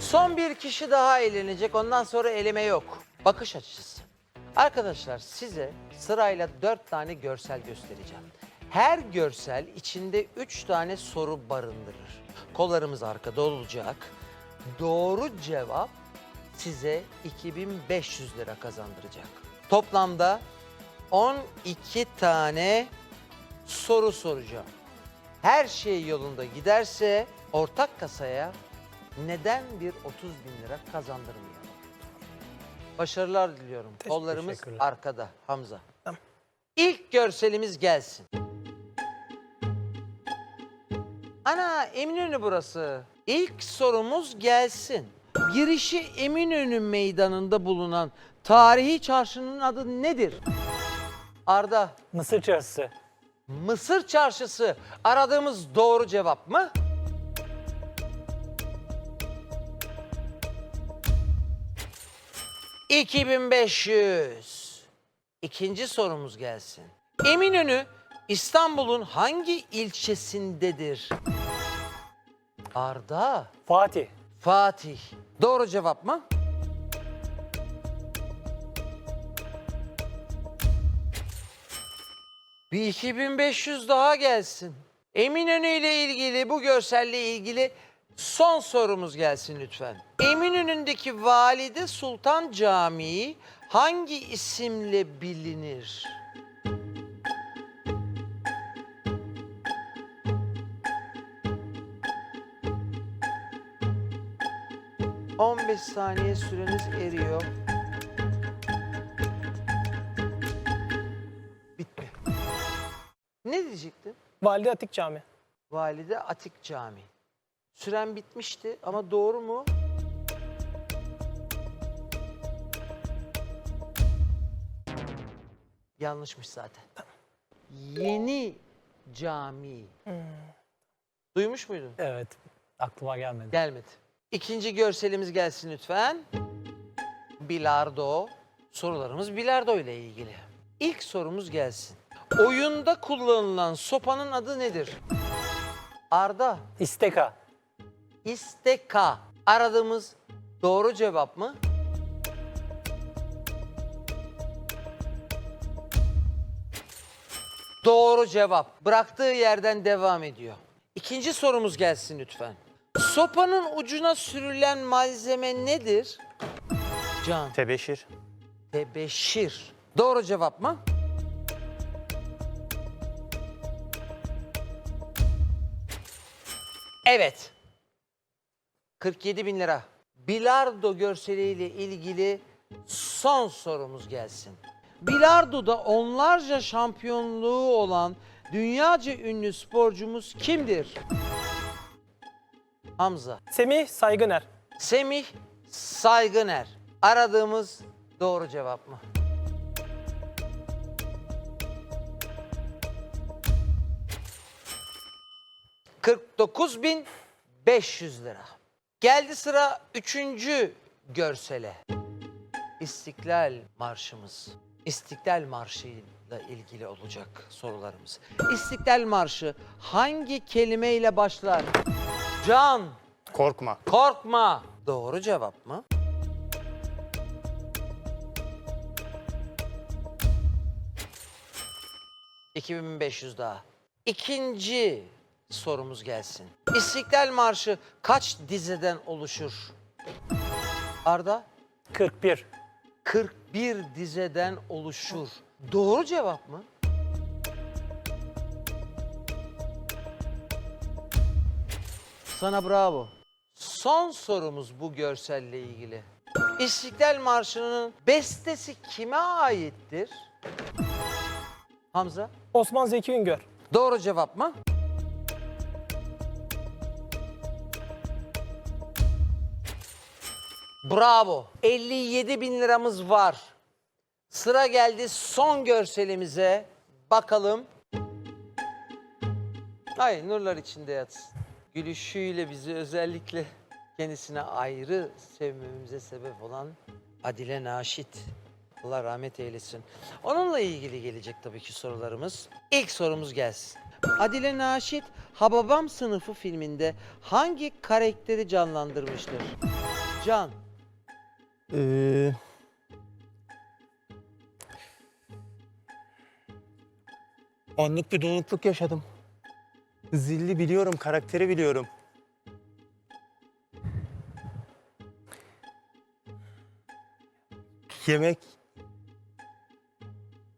Son bir kişi daha eğlenecek. Ondan sonra eleme yok. Bakış açısı. Arkadaşlar size sırayla dört tane görsel göstereceğim. Her görsel içinde üç tane soru barındırır. Kollarımız arkada olacak. Doğru cevap size 2500 lira kazandıracak. Toplamda 12 tane soru soracağım. Her şey yolunda giderse ortak kasaya neden bir 30 bin lira kazandırmayalım? Başarılar diliyorum. Kollarımız teşekkürler. arkada Hamza. Tamam. İlk görselimiz gelsin. Ana Eminönü burası. İlk sorumuz gelsin. Girişi Eminönü meydanında bulunan tarihi çarşının adı nedir? Arda, Mısır çarşısı. Mısır çarşısı aradığımız doğru cevap mı? ...2500. İkinci sorumuz gelsin. Eminönü İstanbul'un hangi ilçesindedir? Arda, Fatih. Fatih. Doğru cevap mı? Bir 2500 daha gelsin. Eminönü ile ilgili bu görselle ilgili son sorumuz gelsin lütfen. Eminönü'ndeki Valide Sultan Camii hangi isimle bilinir? ...15 saniye süreniz eriyor. Ne diyecektin? Valide Atik Camii. Valide Atik Camii. Süren bitmişti ama doğru mu? Yanlışmış zaten. Yeni cami. Duymuş muydun? Evet. Aklıma gelmedi. Gelmedi. İkinci görselimiz gelsin lütfen. Bilardo. Sorularımız bilardo ile ilgili. İlk sorumuz gelsin. Oyunda kullanılan sopanın adı nedir? Arda. İsteka. İsteka. Aradığımız doğru cevap mı? Doğru cevap. Bıraktığı yerden devam ediyor. İkinci sorumuz gelsin lütfen. Sopanın ucuna sürülen malzeme nedir? Can. Tebeşir. Tebeşir. Doğru cevap mı? Evet. 47 bin lira. Bilardo görseliyle ilgili son sorumuz gelsin. Bilardo'da onlarca şampiyonluğu olan dünyaca ünlü sporcumuz kimdir? Hamza. Semih Saygıner. Semih Saygıner. Aradığımız doğru cevap mı? ...49.500 lira. Geldi sıra üçüncü görsele. İstiklal Marşımız. İstiklal Marşı ile ilgili olacak sorularımız. İstiklal Marşı hangi kelimeyle başlar? Can. Korkma. Korkma. Doğru cevap mı? ...2500 daha. İkinci sorumuz gelsin. İstiklal Marşı kaç dizeden oluşur? Arda? 41. 41 dizeden oluşur. Doğru cevap mı? Sana bravo. Son sorumuz bu görselle ilgili. İstiklal Marşı'nın bestesi kime aittir? Hamza? Osman Zeki Üngör. Doğru cevap mı? Bravo. 57 bin liramız var. Sıra geldi son görselimize. Bakalım. Ay nurlar içinde yatsın. Gülüşüyle bizi özellikle kendisine ayrı sevmemize sebep olan Adile Naşit. Allah rahmet eylesin. Onunla ilgili gelecek tabii ki sorularımız. İlk sorumuz gelsin. Adile Naşit Hababam sınıfı filminde hangi karakteri canlandırmıştır? Can. Ee, anlık bir donukluk yaşadım. Zilli biliyorum, karakteri biliyorum. Yemek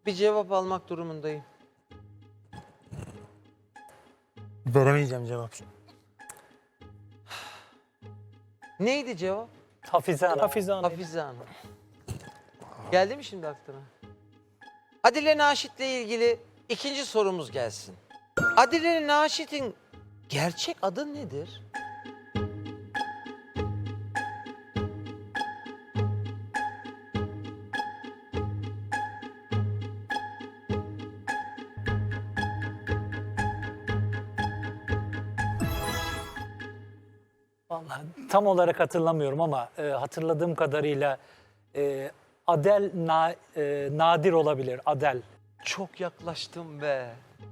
Bir cevap almak durumundayım. veremeyeceğim cevap. Neydi cevap? Hafize Hanım. Hafize Hanım. Hafize Hanım. Geldi mi şimdi aklına? Adile Naşit'le ilgili ikinci sorumuz gelsin. Adile Naşit'in gerçek adı nedir? Vallahi tam olarak hatırlamıyorum ama e, hatırladığım kadarıyla e, Adel Na- e, Nadir olabilir. Adel. Çok yaklaştım be.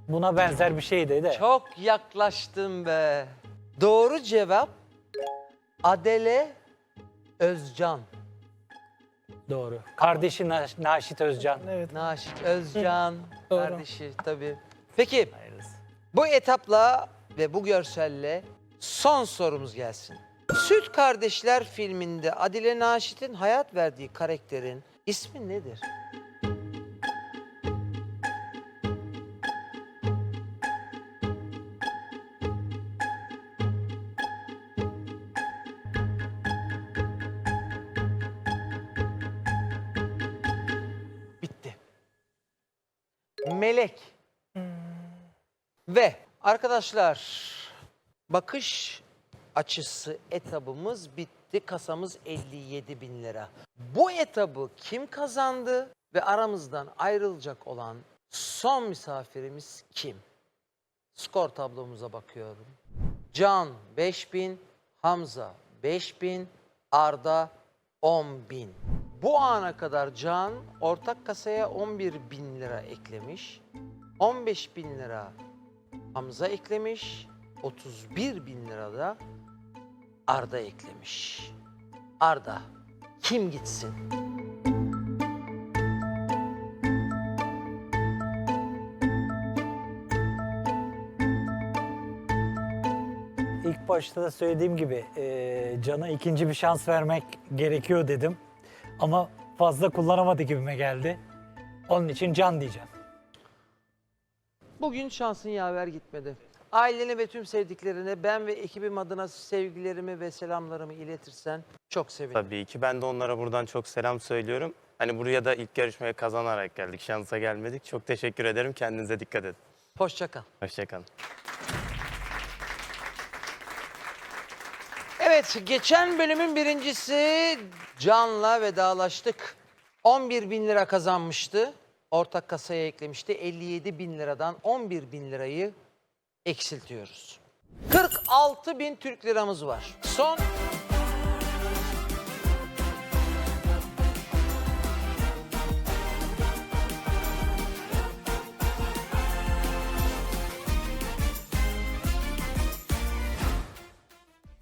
Buna benzer bir şeydi de. Çok yaklaştım be. Doğru cevap Adele Özcan. Doğru. Kardeşi Na- Naşit Özcan. Evet. Naşit Özcan Doğru. kardeşi tabii. Peki Hayırlısı. bu etapla ve bu görselle son sorumuz gelsin. Süt Kardeşler filminde Adile Naşit'in hayat verdiği karakterin ismi nedir? Bitti. Melek. Ve arkadaşlar bakış açısı etabımız bitti. Kasamız 57 bin lira. Bu etabı kim kazandı ve aramızdan ayrılacak olan son misafirimiz kim? Skor tablomuza bakıyorum. Can 5000, Hamza 5000, Arda 10.000. Bu ana kadar Can ortak kasaya 11 bin lira eklemiş. 15 bin lira Hamza eklemiş. 31 bin lira da Arda eklemiş. Arda kim gitsin? İlk başta da söylediğim gibi e, Can'a ikinci bir şans vermek gerekiyor dedim. Ama fazla kullanamadı gibime geldi. Onun için Can diyeceğim. Bugün şansın yaver gitmedi. Ailene ve tüm sevdiklerine ben ve ekibim adına sevgilerimi ve selamlarımı iletirsen çok sevinirim. Tabii ki ben de onlara buradan çok selam söylüyorum. Hani buraya da ilk yarışmaya kazanarak geldik, şansa gelmedik. Çok teşekkür ederim, kendinize dikkat edin. Hoşça kal. Hoşçakalın. Evet, geçen bölümün birincisi Can'la vedalaştık. 11 bin lira kazanmıştı. Ortak kasaya eklemişti. 57 bin liradan 11 bin lirayı eksiltiyoruz. 46 bin Türk liramız var. Son